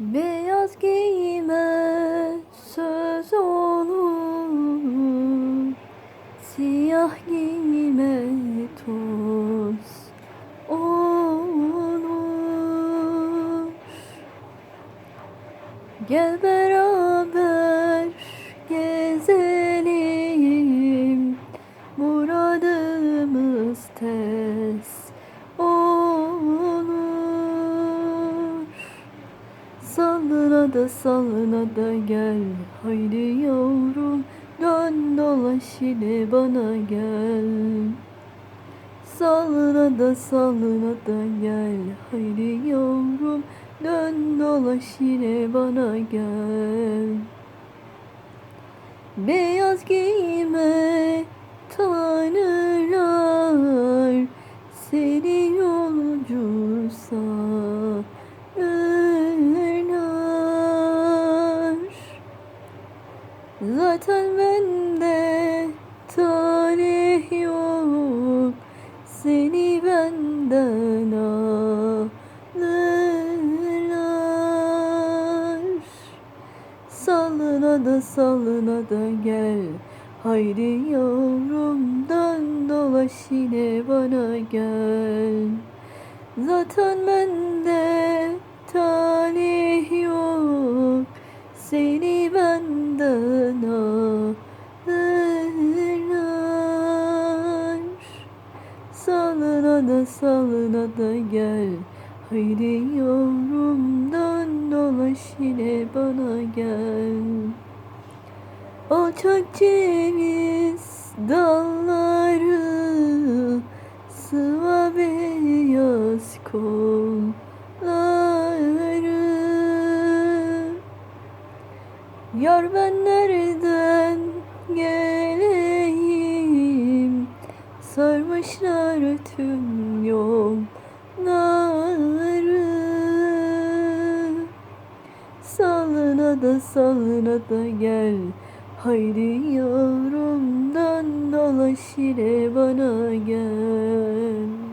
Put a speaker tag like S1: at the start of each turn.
S1: Beyaz giyime söz olur Siyah giyime toz olur Gel beraber gezelim. Muradımız tez da sallına da gel. Haydi yavrum dön dolaş yine bana gel. Sallına da sallına da gel. Haydi yavrum dön dolaş yine bana gel. Beyaz giyme Zaten bende tarih yok. Seni benden alırlar. Sallına da sallına da gel. Haydi yavrum dön dolaş yine bana gel. Zaten bende talih yok. Seni da sallına da gel. Haydi yavrum dolaş yine bana gel. Alçak ceviz dalları Sıva beyaz kolları. Yar ben nereden geleyim Sarmışlar tüm yolları Sallına da sallına da gel Haydi yavrum dön dolaş yine bana gel